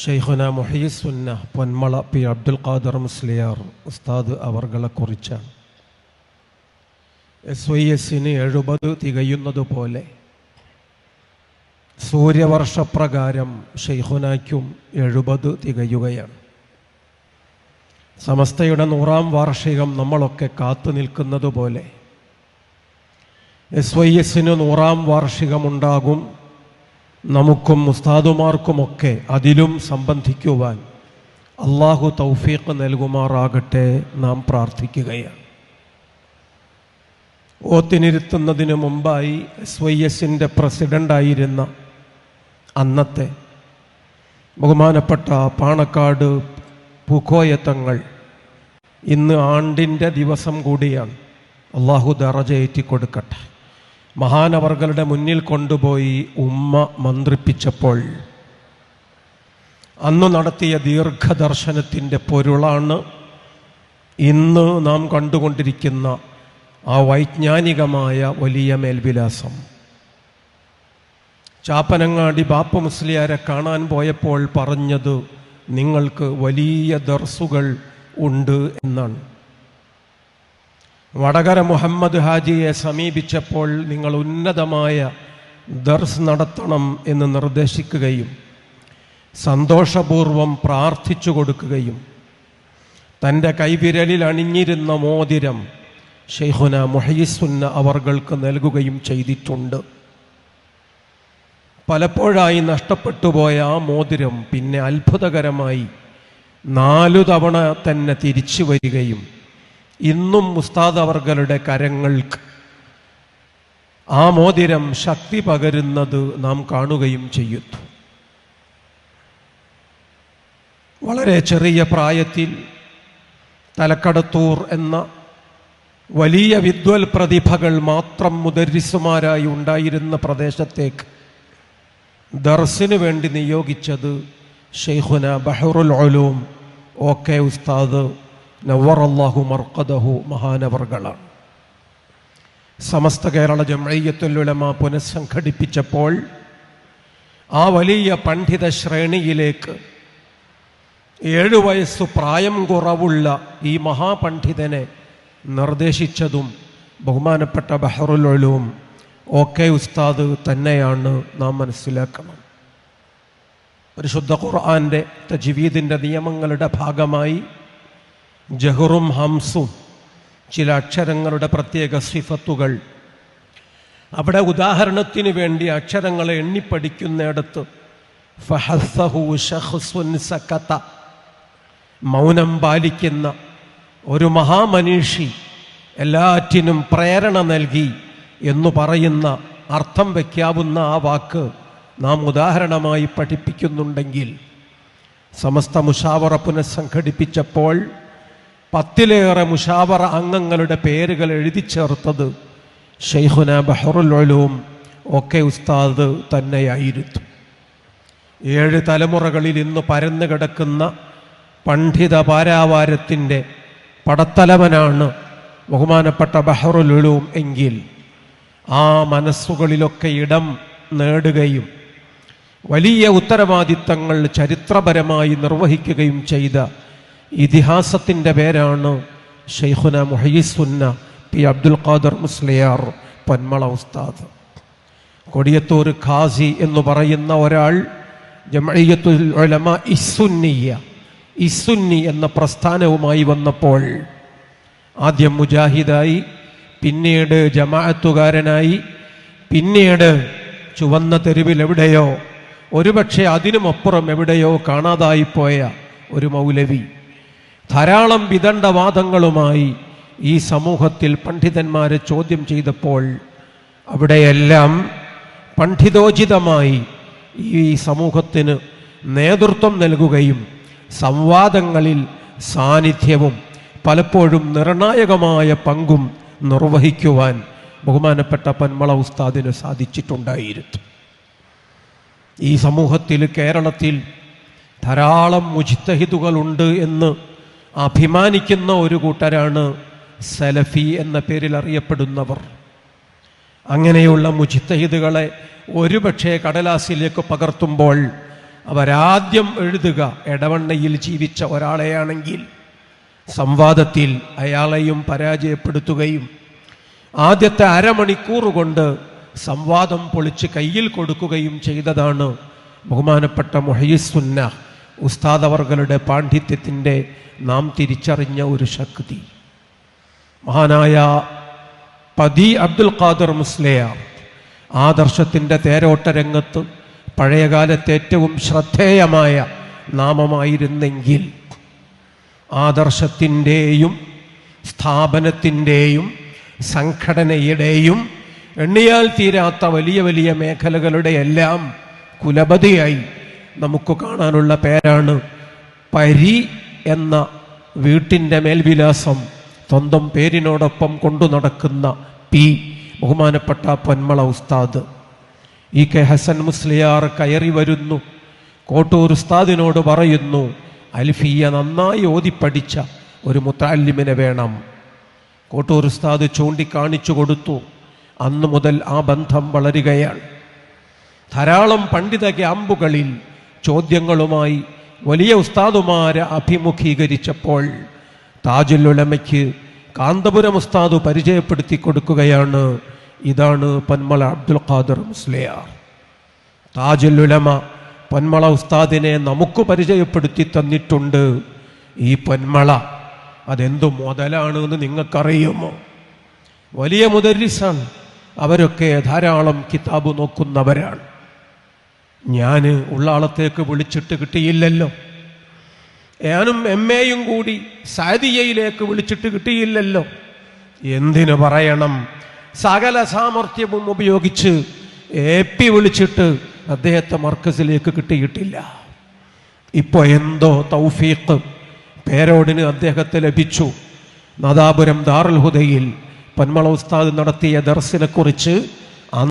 ഷെയ്ഖുന മുഹീസുന്ന Ponmala P Abdul Khader Musliyar ഉസ്താദ് അവർകളെ കുറിച്ചാണ്. എസ് വൈ എസിന് എഴുപത് തികയുന്നതുപോലെ സൂര്യവർഷപ്രകാരം ഷെയ്ഖുനയ്ക്കും എഴുപത് തികയുകയാണ്. സമസ്തയുടെ നൂറാം വാർഷികം നമ്മളൊക്കെ കാത്തു നിൽക്കുന്നതുപോലെ എസ് വൈ എസിന് നൂറാം വാർഷികമുണ്ടാകും നമുക്കും ഉസ്താദുമാർക്കുമൊക്കെ അതിലും സംബന്ധിക്കുവാൻ അള്ളാഹു തൗഫീഖ് നൽകുമാറാകട്ടെ നാം പ്രാർത്ഥിക്കുകയാണ്. ഓത്തിനിരുത്തുന്നതിന് മുമ്പായി എസ് വൈ എസിന്റെ പ്രസിഡന്റായിരുന്ന അന്നത്തെ ബഹുമാനപ്പെട്ട പാണക്കാട് പൂക്കോയത്തങ്ങൾ ഇന്ന് ആണ്ടിന്റെ ദിവസം കൂടിയാണ്. അള്ളാഹു ദറജയേറ്റി കൊടുക്കട്ടെ മഹാനവർകളുടെ മുന്നിൽ കൊണ്ടുപോയി ഉമ്മ മന്ത്രിപ്പിച്ചപ്പോൾ അന്ന് നടത്തിയ ദീർഘദർശനത്തിന്റെ പൊരുളാണ് ഇന്ന് നാം കണ്ടുകൊണ്ടിരിക്കുന്ന ആ വൈജ്ഞാനികമായ വലിയ മേൽവിലാസം. ചാപ്പനങ്ങാടി ബാപ്പ മുസ്ലിയാരെ കാണാൻ പോയപ്പോൾ പറഞ്ഞത് നിങ്ങൾക്ക് വലിയ ദർസുകൾ ഉണ്ട് എന്നാണ്. വടകര മുഹമ്മദ് ഹാജിയെ സമീപിച്ചപ്പോൾ നിങ്ങൾ ഉന്നതമായ ദർസ് നടത്തണം എന്ന് നിർദ്ദേശിക്കുകയും സന്തോഷപൂർവം പ്രാർത്ഥിച്ചു കൊടുക്കുകയും തന്റെ കൈവിരലിൽ അണിഞ്ഞിരുന്ന മോതിരം ഷെയ്ഹുന മുഹയ്സുന്ന അവർക്ക് നൽകുകയും ചെയ്തിട്ടുണ്ട്. പലപ്പോഴായി നഷ്ടപ്പെട്ടു പോയ ആ മോതിരം പിന്നെ അത്ഭുതകരമായി നാലു തവണ തന്നെ തിരിച്ചു വരികയും ഇന്നും മുസ്താദ് അവർകളുടെ കരങ്ങൾക്ക് ആ മോതിരം ശക്തി പകരുന്നത് നാം കാണുകയും ചെയ്യുന്നു. വളരെ ചെറിയ പ്രായത്തിൽ തലക്കടത്തൂർ എന്ന വലിയ വിദ്വൽ പ്രതിഭകൾ മാത്രം മുദരിസുമാരായി ഉണ്ടായിരുന്ന പ്രദേശത്തേക്ക് ദർസിന് വേണ്ടി നിയോഗിച്ചത് ഷെയ്ഖുന ബഹറുൽ ഒലൂം കെ ഉസ്താദ് നവറല്ലാഹു മർക്കദഹു മഹാനവർകളാണ്. സമസ്ത കേരള ജമയ്യത്തുലുലമ പുനഃസംഘടിപ്പിച്ചപ്പോൾ ആ വലിയ പണ്ഡിത ശ്രേണിയിലേക്ക് ഏഴു വയസ്സു പ്രായം കുറവുള്ള ഈ മഹാപണ്ഡിതനെ നിർദ്ദേശിച്ചതും ബഹുമാനപ്പെട്ട ബഹറുൽ ഒലൂം ഓ കെ ഉസ്താദ് തന്നെയാണ് നാം മനസ്സിലാക്കണം. പരിശുദ്ധ ഖുർആാന്റെ തജീവീദിന്റെ നിയമങ്ങളുടെ ഭാഗമായി ജഹറും ഹംസും ചില അക്ഷരങ്ങളുടെ പ്രത്യേക സിഫത്തുകൾ. അവിടെ ഉദാഹരണത്തിന് വേണ്ടി അക്ഷരങ്ങളെ എണ്ണിപ്പടിക്കുന്നിടത്ത് സക്കത്ത മൗനം പാലിക്കുന്ന ഒരു മഹാമനീഷി എല്ലാറ്റിനും പ്രേരണ നൽകി എന്ന് പറയുന്ന അർത്ഥം വയ്ക്കാവുന്ന ആ വാക്ക് നാം ഉദാഹരണമായി പഠിപ്പിക്കുന്നുണ്ടെങ്കിൽ സമസ്ത മുഷാവറ പുനഃസംഘടിപ്പിച്ചപ്പോൾ പത്തിലേറെ മുഷാവറ അംഗങ്ങളുടെ പേരുകൾ എഴുതി ചേർത്തത് ഷെയ്ഖുന ബഹറുൽ ഒക്കെ ഉസ്താദ് തന്നെയായിരുന്നു. ഏഴ് തലമുറകളിൽ ഇന്ന് പരന്നു കിടക്കുന്ന പണ്ഡിത പാരാവാരത്തിന്റെ പടത്തലവനാണ് ബഹുമാനപ്പെട്ട ബഹറുൽ എങ്കിൽ ആ മനസ്സുകളിലൊക്കെ ഇടം നേടുകയും വലിയ ഉത്തരവാദിത്തങ്ങൾ ചരിത്രപരമായി നിർവഹിക്കുകയും ചെയ്ത ഇതിഹാസത്തിന്റെ പേരാണ് ഷെയ്ഖുന മുഹയ്യസുന്ന പി അബ്ദുൽ ഖാദർ മുസ്ലിയാർ പന്മള ഉസ്താദ്. കൊടിയത്തൂർ ഖാസി എന്ന് പറയുന്ന ഒരാൾ ജമയ്യത്തുൽ ഉലമ ഇസുന്നിയ ഇസുന്നി എന്ന പ്രസ്ഥാനവുമായി വന്നപ്പോൾ ആദ്യം മുജാഹിദായി പിന്നീട് ജമാഅത്തുകാരനായി പിന്നീട് ചുവന്ന തെരുവിൽ എവിടെയോ ഒരുപക്ഷെ അതിനുമപ്പുറം എവിടെയോ കാണാതായിപ്പോയ ഒരു മൗലവി. ധാരാളം വിദണ്ഡവാദങ്ങളുമായി ഈ സമൂഹത്തിൽ പണ്ഡിതന്മാരെ ചോദ്യം ചെയ്തപ്പോൾ അവിടെയെല്ലാം പണ്ഡിതോചിതമായി ഈ സമൂഹത്തിന് നേതൃത്വം നൽകുകയും സംവാദങ്ങളിൽ സാന്നിധ്യവും പലപ്പോഴും നിർണായകമായ പങ്കും നിർവഹിക്കുവാൻ ബഹുമാനപ്പെട്ട പന്മള ഉസ്താദിന് സാധിച്ചിട്ടുണ്ടായിരുന്നു. ഈ സമൂഹത്തിൽ കേരളത്തിൽ ധാരാളം മുജിത്തഹിതുകളുണ്ട് എന്ന് അഭിമാനിക്കുന്ന ഒരു കൂട്ടരാണ് സലഫി എന്ന പേരിൽ അറിയപ്പെടുന്നവർ. അങ്ങനെയുള്ള മുജിത്തഹിദുകളെ ഒരുപക്ഷെ കടലാസിലേക്ക് പകർത്തുമ്പോൾ അവരാദ്യം എഴുതുക എടവണ്ണയിൽ ജീവിച്ച ഒരാളെയാണെങ്കിൽ സംവാദത്തിൽ അയാളെയും പരാജയപ്പെടുത്തുകയും ആദ്യത്തെ അരമണിക്കൂർ കൊണ്ട് സംവാദം പൊളിച്ച് കയ്യിൽ കൊടുക്കുകയും ചെയ്തതാണ് ബഹുമാനപ്പെട്ട മൊഹീസുന്ന ഉസ്താദ് അവർകളുടെ പാണ്ഡിത്യത്തിന്റെ നാം തിരിച്ചറിഞ്ഞ ഒരു ശക്തി. മഹാനായ പതി അബ്ദുൽ ഖാദർ മുസ്ലിയാർ ആദർശത്തിന്റെ തേരോട്ട രംഗത്ത് പഴയകാലത്തെ ഏറ്റവും ശ്രദ്ധേയമായ നാമമായിരുന്നെങ്കിൽ ആദർശത്തിന്റെയും സ്ഥാപനത്തിന്റെയും സംഘടനയുടെയും എണ്ണിയാൽ തീരാത്ത വലിയ വലിയ മേഖലകളുടെ എല്ലാം കുലപതിയായി നമുക്ക് കാണാനുള്ള പേരാണ് പരി എന്ന വീട്ടിന്റെ മേൽവിലാസം സ്വന്തം പേരിനോടൊപ്പം കൊണ്ടു നടക്കുന്ന പി. ബഹുമാനപ്പെട്ട പൊന്മള ഉസ്താദ്. ഇ. കെ. ഹസൻ മുസ്ലിയാർ കയറി വരുന്നു. കോട്ടൂർ ഉസ്താദിനോട് പറയുന്നു അൽഫിയ നന്നായി ഓതിപ്പടിച്ച ഒരു മുത്താലിമിനെ വേണം. കോട്ടൂർ ഉസ്താദ് ചൂണ്ടിക്കാണിച്ചു കൊടുത്തു. അന്നു മുതൽ ആ ബന്ധം വളരുകയാണ്. ധാരാളം പണ്ഡിത ക്യാമ്പുകളിൽ ചോദ്യങ്ങളുമായി വലിയ ഉസ്താദുമാരെ അഭിമുഖീകരിച്ചപ്പോൾ താജുലുലമയ്ക്ക് കാന്തപുരം ഉസ്താദ് പരിചയപ്പെടുത്തി കൊടുക്കുകയാണ്. ഇതാണ് പന്മള അബ്ദുൽ ഖാദർ മുസ്ലിയാർ. താജുലുലമ പൊന്മള ഉസ്താദിനെ നമുക്ക് പരിചയപ്പെടുത്തി തന്നിട്ടുണ്ട്. ഈ പൊന്മള അതെന്തു മുതലാണ് എന്ന് നിങ്ങൾക്കറിയുമോ? വലിയ മുദരിസാണ് അവരൊക്കെ ധാരാളം കിതാബ് നോക്കുന്നവരാണ്. ഞാൻ ഉള്ളാളത്തേക്ക് വിളിച്ചിട്ട് കിട്ടിയില്ലല്ലോ. ഞാനും എം എയും കൂടി സാദിയയിലേക്ക് വിളിച്ചിട്ട് കിട്ടിയില്ലല്ലോ. എന്തിനു പറയണം? സകല സാമർഥ്യവും ഉപയോഗിച്ച് എ പി വിളിച്ചിട്ട് അദ്ദേഹത്തെ മർക്കസിലേക്ക് കിട്ടിയിട്ടില്ല. ഇപ്പോൾ എന്തോ തൗഫീഖ് പേരോടിന് അദ്ദേഹത്തെ ലഭിച്ചു. നാദാപുരം ദാറുൽ ഹുദയിൽ പന്മള ഉസ്താദ് നടത്തിയ ദർസിനെ കുറിച്ച്